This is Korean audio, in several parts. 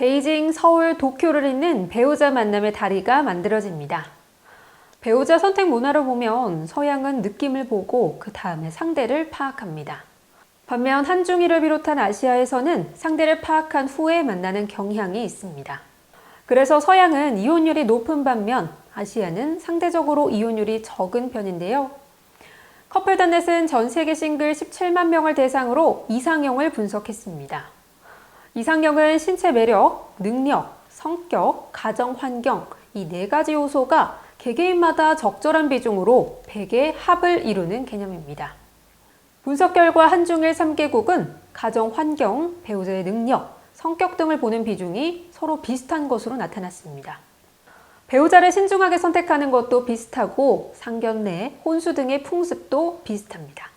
베이징, 서울, 도쿄를 잇는 배우자 만남의 다리가 만들어집니다. 배우자 선택 문화를 보면 서양은 느낌을 보고 그 다음에 상대를 파악합니다. 반면 한중일을 비롯한 아시아에서는 상대를 파악한 후에 만나는 경향이 있습니다. 그래서 서양은 이혼율이 높은 반면 아시아는 상대적으로 이혼율이 적은 편인데요. 커플단넷은 전 세계 싱글 17만 명을 대상으로 이상형을 분석했습니다. 이상형은 신체 매력, 능력, 성격, 가정 환경 이 네 가지 요소가 개개인마다 적절한 비중으로 100의 합을 이루는 개념입니다. 분석 결과 한중일 3개국은 가정 환경, 배우자의 능력, 성격 등을 보는 비중이 서로 비슷한 것으로 나타났습니다. 배우자를 신중하게 선택하는 것도 비슷하고 상견례, 혼수 등의 풍습도 비슷합니다.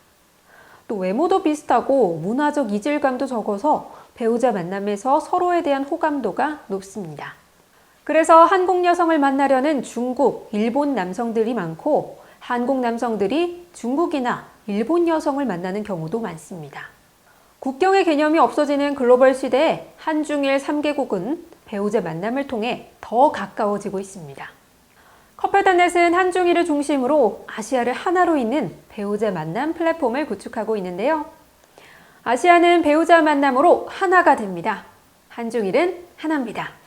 또 외모도 비슷하고 문화적 이질감도 적어서 배우자 만남에서 서로에 대한 호감도가 높습니다. 그래서 한국 여성을 만나려는 중국, 일본 남성들이 많고 한국 남성들이 중국이나 일본 여성을 만나는 경우도 많습니다. 국경의 개념이 없어지는 글로벌 시대에 한중일 3개국은 배우자 만남을 통해 더 가까워지고 있습니다. 커플단넷은 한중일을 중심으로 아시아를 하나로 잇는 배우자 만남 플랫폼을 구축하고 있는데요. 아시아는 배우자 만남으로 하나가 됩니다. 한중일은 하나입니다.